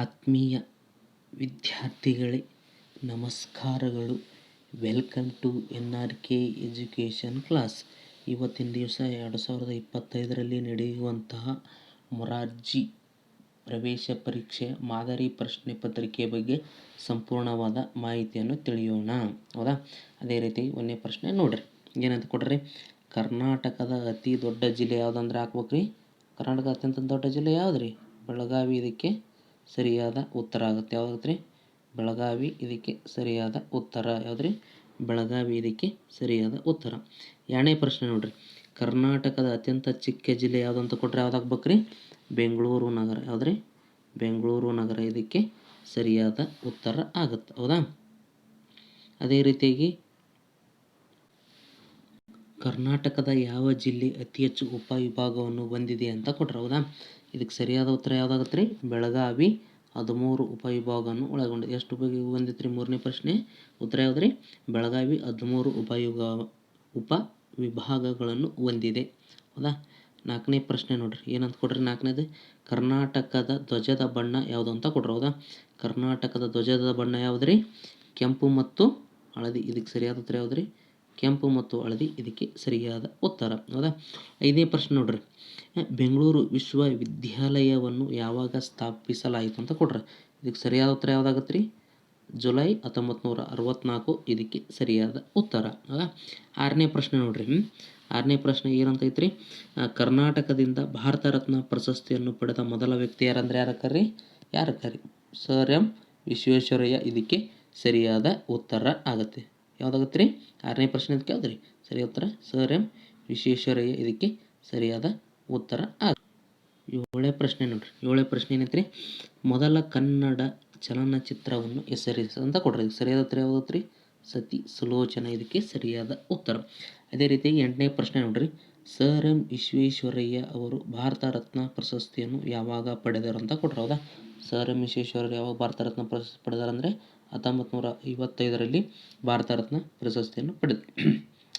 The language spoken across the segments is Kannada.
ಆತ್ಮೀಯ ವಿದ್ಯಾರ್ಥಿಗಳೇ, ನಮಸ್ಕಾರಗಳು. Welcome to N R K education class ಇವತ್ತಿನ ದಿವಸ ಎರಡು ಸಾವಿರದ ಇಪ್ಪತ್ತೈದರಲ್ಲಿ ನಡೆಯುವಂತಹ ಮೊರಾರ್ಜಿ ಪ್ರವೇಶ ಪರೀಕ್ಷೆ, ಮಾದರಿ ಪ್ರಶ್ನೆ ಪತ್ರಿಕೆ ಬಗ್ಗೆ ಸಂಪೂರ್ಣವಾದ ಮಾಹಿತಿಯನ್ನು ತಿಳಿಯೋಣ. ಹೌದಾ? ಅದೇ ರೀತಿ ಒಂದನೇ ಪ್ರಶ್ನೆ ನೋಡ್ರಿ. ಏನಂತ ಕೊಡ್ರಿ? ಕರ್ನಾಟಕದ ಅತಿ ದೊಡ್ಡ ಜಿಲ್ಲೆ ಯಾವುದಂದ್ರೆ ಹಾಕ್ಬೇಕ್ರಿ? ಕರ್ನಾಟಕ ಅತ್ಯಂತ ದೊಡ್ಡ ಜಿಲ್ಲೆ ಯಾವ್ದು ರೀ ಬೆಳಗಾವಿ ಇದಕ್ಕೆ ಸರಿಯಾದ ಉತ್ತರ ಆಗುತ್ತೆ. ಯಾವ್ದು ಬೆಳಗಾವಿ ಇದಕ್ಕೆ ಸರಿಯಾದ ಉತ್ತರ. ಯಾವುದ್ರಿ? ಬೆಳಗಾವಿ ಇದಕ್ಕೆ ಸರಿಯಾದ ಉತ್ತರ. ಎರಡನೇ ಪ್ರಶ್ನೆ ನೋಡ್ರಿ. ಕರ್ನಾಟಕದ ಅತ್ಯಂತ ಚಿಕ್ಕ ಜಿಲ್ಲೆ ಯಾವುದು ಅಂತ ಕೊಟ್ಟರೆ ಯಾವ್ದು ರೀ ಬೆಂಗಳೂರು ನಗರ. ಯಾವುದ್ರಿ? ಬೆಂಗಳೂರು ನಗರ ಇದಕ್ಕೆ ಸರಿಯಾದ ಉತ್ತರ ಆಗುತ್ತೆ. ಹೌದಾ? ಅದೇ ರೀತಿಯಾಗಿ ಕರ್ನಾಟಕದ ಯಾವ ಜಿಲ್ಲೆ ಅತಿ ಹೆಚ್ಚು ಉಪವಿಭಾಗವನ್ನು ಹೊಂದಿದೆ ಅಂತ ಕೊಟ್ಟರೆ ಹೌದಾ? ಇದಕ್ಕೆ ಸರಿಯಾದ ಉತ್ತರ ಯಾವುದಾಗತ್ತೆ ರೀ ಬೆಳಗಾವಿ. ಹದಿಮೂರು ಉಪವಿಭಾಗವನ್ನು ಒಳಗೊಂಡಿದೆ. ಎಷ್ಟು ಉಪವಿಭಾಗ ಹೊಂದಿತ್ತು ರೀ ಮೂರನೇ ಪ್ರಶ್ನೆ. ಉತ್ತರ ಯಾವುದು ರೀ ಬೆಳಗಾವಿ ಹದಿಮೂರು ಉಪಯುಗ ಉಪ ವಿಭಾಗಗಳನ್ನು ಹೊಂದಿದೆ. ಹೌದಾ? ನಾಲ್ಕನೇ ಪ್ರಶ್ನೆ ನೋಡ್ರಿ. ಏನಂತ ಕೊಡ್ರಿ ನಾಲ್ಕನೇದು? ಕರ್ನಾಟಕದ ಧ್ವಜದ ಬಣ್ಣ ಯಾವುದು ಅಂತ ಕೊಡ್ರಿ. ಹೌದಾ? ಕರ್ನಾಟಕದ ಧ್ವಜದ ಬಣ್ಣ ಯಾವುದು ರೀ ಕೆಂಪು ಮತ್ತು ಹಳದಿ. ಇದಕ್ಕೆ ಸರಿಯಾದ ಉತ್ತರ ಯಾವುದು ರೀ ಕೆಂಪು ಮತ್ತು ಹಳದಿ, ಇದಕ್ಕೆ ಸರಿಯಾದ ಉತ್ತರ. ಹೌದಾ ಐದನೇ ಪ್ರಶ್ನೆ ನೋಡ್ರಿ. ಬೆಂಗಳೂರು ವಿಶ್ವವಿದ್ಯಾಲಯವನ್ನು ಯಾವಾಗ ಸ್ಥಾಪಿಸಲಾಯಿತು ಅಂತ ಕೊಡ್ರಿ. ಇದಕ್ಕೆ ಸರಿಯಾದ ಉತ್ತರ ಯಾವುದಾಗತ್ತೆ ರೀ ಜುಲೈ ಹತ್ತೊಂಬತ್ತು ನೂರ ಅರವತ್ತ್ನಾಲ್ಕು ಇದಕ್ಕೆ ಸರಿಯಾದ ಉತ್ತರ. ಹೌದಾ ಆರನೇ ಪ್ರಶ್ನೆ ನೋಡ್ರಿ. ಆರನೇ ಪ್ರಶ್ನೆ ಏನಂತ ಐತ್ರಿ ಕರ್ನಾಟಕದಿಂದ ಭಾರತ ರತ್ನ ಪ್ರಶಸ್ತಿಯನ್ನು ಪಡೆದ ಮೊದಲ ವ್ಯಕ್ತಿ ಯಾರಂದ್ರೆ ಯಾರಕ್ಕರಿ ಯಾರಕ್ಕರಿ ಸರ್ ಎಂ ವಿಶ್ವೇಶ್ವರಯ್ಯ, ಇದಕ್ಕೆ ಸರಿಯಾದ ಉತ್ತರ ಆಗುತ್ತೆ. ಯಾವುದಾಗತ್ತೆ ರೀ ಆರನೇ ಪ್ರಶ್ನೆ ಅದಕ್ಕೆ ಯಾವ್ದು ರೀ ಸರಿ ಉತ್ತರ. Sir M Visvesvaraya. ಇದಕ್ಕೆ ಸರಿಯಾದ ಉತ್ತರ ಆಗ ಏಳೇ ಪ್ರಶ್ನೆ ನೋಡ್ರಿ. ಏಳೇ ಪ್ರಶ್ನೆ ಏನೈತ್ರಿ? ಮೊದಲ ಕನ್ನಡ ಚಲನಚಿತ್ರವನ್ನು ಹೆಸರಿಸ ಅಂತ ಕೊಡ್ರಿ. ಸರಿಯಾದ ಉತ್ತರ ಯಾವ್ದು ರೀ ಸತಿ ಸುಲೋಚನ. ಇದಕ್ಕೆ ಸರಿಯಾದ ಉತ್ತರ. ಅದೇ ರೀತಿ ಎಂಟನೇ ಪ್ರಶ್ನೆ ನೋಡ್ರಿ. ಸರ್ ಎಂ ವಿಶ್ವೇಶ್ವರಯ್ಯ ಅವರು ಭಾರತ ರತ್ನ ಪ್ರಶಸ್ತಿಯನ್ನು ಯಾವಾಗ ಪಡೆದರು ಅಂತ ಕೊಟ್ರು ಹೌದಾ? ಸರ್ ಎಂ ವಿಶ್ವೇಶ್ವರಯ್ಯ ಯಾವಾಗ ಭಾರತ ರತ್ನ ಪ್ರಶಸ್ತಿ ಪಡೆದಾರಂದರೆ ಹತ್ತೊಂಬತ್ತು ನೂರ ಐವತ್ತೈದರಲ್ಲಿ ಭಾರತ ರತ್ನ ಪ್ರಶಸ್ತಿಯನ್ನು ಪಡೆದ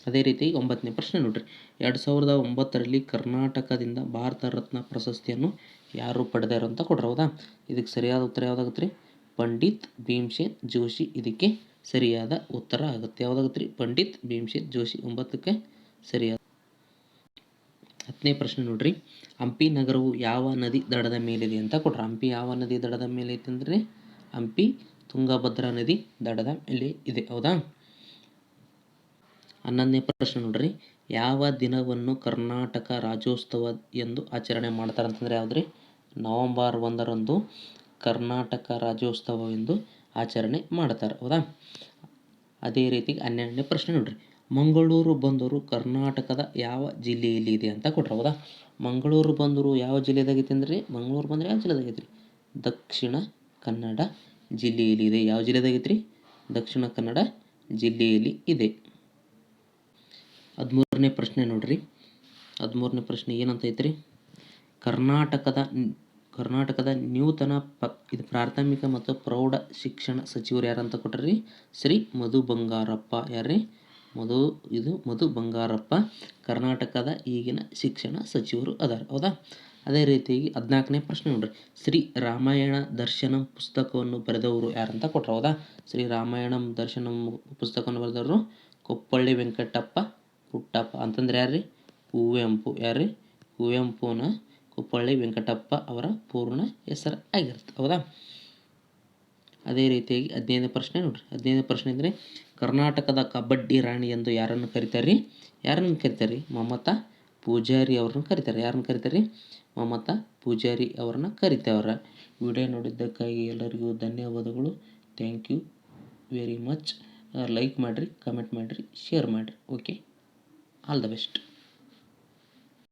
ಅದೇ ರೀತಿ ಒಂಬತ್ತನೇ ಪ್ರಶ್ನೆ ನೋಡ್ರಿ. ಎರಡು ಸಾವಿರದ ಒಂಬತ್ತರಲ್ಲಿ ಕರ್ನಾಟಕದಿಂದ ಭಾರತ ರತ್ನ ಪ್ರಶಸ್ತಿಯನ್ನು ಯಾರು ಪಡೆದರು ಅಂತ ಕೊಡ್ರಿ ಹೌದಾ? ಇದಕ್ಕೆ ಸರಿಯಾದ ಉತ್ತರ ಯಾವುದಾಗುತ್ತೆ ರೀ ಪಂಡಿತ್ ಭೀಮ್ಸೇನ್ ಜೋಶಿ. ಇದಕ್ಕೆ ಸರಿಯಾದ ಉತ್ತರ ಆಗುತ್ತೆ. ಯಾವುದಾಗುತ್ತೆ ರೀ ಪಂಡಿತ್ ಭೀಮ್ಸೇನ್ ಜೋಶಿ. ಒಂಬತ್ತಕ್ಕೆ ಸರಿಯಾದ. ಹತ್ತನೇ ಪ್ರಶ್ನೆ ನೋಡ್ರಿ. ಹಂಪಿ ನಗರವು ಯಾವ ನದಿ ದಡದ ಮೇಲಿದೆ ಅಂತ ಕೊಟ್ರ ಹಂಪಿ ಯಾವ ನದಿ ದಡದ ಮೇಲೆ ಐತೆ ಅಂದರೆ ಹಂಪಿ ತುಂಗಭದ್ರಾ ನದಿ ದಡದ ಇಲ್ಲಿ ಇದೆ, ಹೌದಾ? ಹನ್ನೊಂದನೇ ಪ್ರಶ್ನೆ ನೋಡ್ರಿ. ಯಾವ ದಿನವನ್ನು ಕರ್ನಾಟಕ ರಾಜ್ಯೋತ್ಸವ ಎಂದು ಆಚರಣೆ ಮಾಡ್ತಾರೆ ಅಂತಂದರೆ ಯಾವ್ದು ನವಂಬರ್ ಒಂದರಂದು ಕರ್ನಾಟಕ ರಾಜ್ಯೋತ್ಸವ ಎಂದು ಆಚರಣೆ ಮಾಡ್ತಾರೆ, ಹೌದಾ? ಅದೇ ರೀತಿ ಹನ್ನೆರಡನೇ ಪ್ರಶ್ನೆ ನೋಡ್ರಿ. ಮಂಗಳೂರು ಬಂದರು ಕರ್ನಾಟಕದ ಯಾವ ಜಿಲ್ಲೆಯಲ್ಲಿ ಇದೆ ಅಂತ ಕೊಟ್ರೆ, ಹೌದಾ? ಮಂಗಳೂರು ಬಂದರು ಯಾವ ಜಿಲ್ಲೆದಾಗೈತೆ ಅಂದ್ರಿ? ಮಂಗಳೂರು ಬಂದರೆ ಯಾವ ಜಿಲ್ಲೆದಾಗೈತೆ ರೀ? ದಕ್ಷಿಣ ಕನ್ನಡ ಜಿಲ್ಲೆಯಲ್ಲಿ ಇದೆ. ಯಾವ ಜಿಲ್ಲೆದಾಗೈತೆ ರೀ ದಕ್ಷಿಣ ಕನ್ನಡ ಜಿಲ್ಲೆಯಲ್ಲಿ ಇದೆ. ಹದಿಮೂರನೇ ಪ್ರಶ್ನೆ ನೋಡ್ರಿ. ಹದಿಮೂರನೇ ಪ್ರಶ್ನೆ ಏನಂತ ಐತ್ರಿ? ಕರ್ನಾಟಕದ ಕರ್ನಾಟಕದ ನೂತನ ಪ, ಇದು ಪ್ರಾಥಮಿಕ ಮತ್ತು ಪ್ರೌಢ ಶಿಕ್ಷಣ ಸಚಿವರು ಯಾರಂತ ಕೊಟ್ರಿ? ಶ್ರೀ ಮಧು ಬಂಗಾರಪ್ಪ ಯಾರ್ರಿ? ಮಧು, ಇದು ಮಧು ಬಂಗಾರಪ್ಪ. ಕರ್ನಾಟಕದ ಈಗಿನ ಶಿಕ್ಷಣ ಸಚಿವರು ಅದಾರ. ಹೌದಾ? ಅದೇ ರೀತಿಯಾಗಿ ಹದಿನಾಲ್ಕನೇ ಪ್ರಶ್ನೆ ನೋಡ್ರಿ. ಶ್ರೀ ರಾಮಾಯಣ ದರ್ಶನಂ ಪುಸ್ತಕವನ್ನು ಬರೆದವರು ಯಾರಂತ ಕೊಟ್ರು ಹೌದಾ? ಶ್ರೀ ರಾಮಾಯಣಂ ದರ್ಶನಂ ಪುಸ್ತಕವನ್ನು ಬರೆದವರು ಕೊಪ್ಪಳ್ಳಿ ವೆಂಕಟಪ್ಪ ಪುಟ್ಟಪ್ಪ ಅಂತಂದ್ರೆ ಯಾರ್ರಿ? ಕುವೆಂಪು ಯಾರ್ರಿ? ಕುವೆಂಪುನ ಕುಪ್ಪಳ್ಳಿ ವೆಂಕಟಪ್ಪ ಅವರ ಪೂರ್ಣ ಹೆಸರು ಆಗಿರುತ್ತೆ. ಹೌದಾ? ಅದೇ ರೀತಿಯಾಗಿ ಹದಿನೈದನೇ ಪ್ರಶ್ನೆ ನೋಡ್ರಿ. ಹದಿನೈದನೇ ಪ್ರಶ್ನೆ ಅಂದರೆ ಕರ್ನಾಟಕದ ಕಬಡ್ಡಿ ರಾಣಿ ಎಂದು ಯಾರನ್ನು ಕರಿತಾರೆ ಯಾರನ್ನು ಕರಿತಾರೆ ಮಮತಾ ಪೂಜಾರಿ ಅವ್ರನ್ನ ಕರಿತಾರೆ. ಯಾರನ್ನ ಕರಿತಾರೆ? ಮಮತಾ ಪೂಜಾರಿ ಅವ್ರನ್ನ ಕರಿತಾವ್ರ. ವಿಡಿಯೋ ನೋಡಿದ್ದಕ್ಕಾಗಿ ಎಲ್ಲರಿಗೂ ಧನ್ಯವಾದಗಳು. Thank you very much like ಮಾಡಿರಿ, ಕಮೆಂಟ್ ಮಾಡಿರಿ, ಶೇರ್ ಮಾಡಿರಿ. Okay all the best